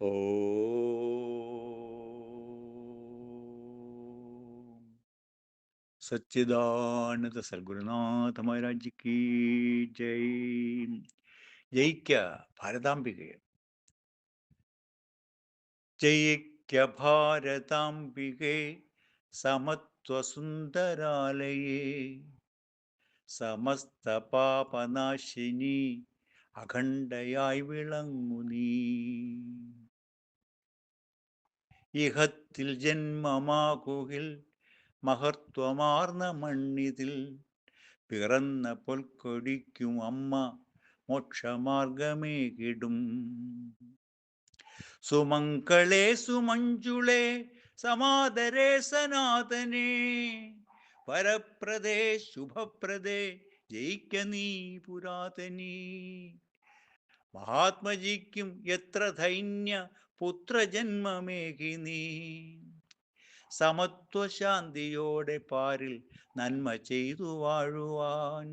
ഓം സച്ചിദാനന്ദ സദ്ഗുരുനാഥ മഹാരാജ് കി ജയ് ജയിക്ക ഭാരതാംബികയെ ജയിക്ക ഭാരതാംബികെ സമത്വസുന്ദരാലയേ സമസ്ത പാപനാശിനി അഖണ്ഡയായി വിളങ്ങു നീ ഇഹത്തിൽ ജന്മമാകുകിൽ മഹത്വമാർന്ന മണ്ണിതിൽ പിറന്ന പൊൽക്കൊടിക്കും അമ്മ മോക്ഷമാർഗമേകിടും സുമങ്കളെ സുമഞ്ജുളെ സമാദരേ സനാതനേ. വരപ്രദേ ശുഭപ്രദേ ജയിക്ക നീ പുരാതനീ. മഹാത്മജിക്കും എത്ര ധൈന്യ പുത്രജന്മമേകി നീ. സമത്വശാന്തിയോടെ പാരിൽ നന്മ ചെയ്തു വാഴുവാൻ.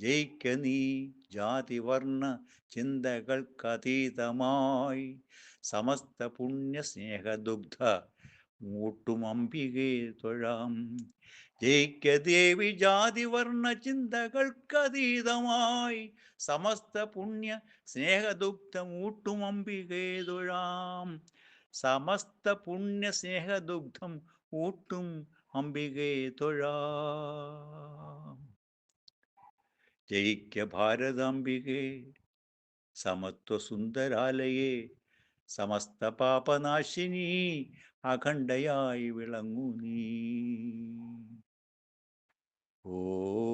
ജയിക്ക നീ ജാതിവർണ ചിന്തകൾക്കതീതമായി. സമസ്ത പുണ്യ സ്നേഹദുഗ്ധ മൂട്ടും അംബികെ തൊഴാം. ജയിക്ക ദേവി ജാതിവർണ ചിന്തകൾക്കതീതമായി സമസ്ത പുണ്യ സ്നേഹദുഗ്ധ മൂട്ടും അംബികെ തൊഴാം. സമസ്ത പുണ്യ സ്നേഹദുഗ്ധം ഊട്ടും അംബികെ തൊഴാം. ജയിക്ക ഭാരതാംബികെ സമത്വസുന്ദരാലയെ സമസ്ത പാപനാശിനി അഖണ്ഡയായി വിളങ്ങു നീ. ഓ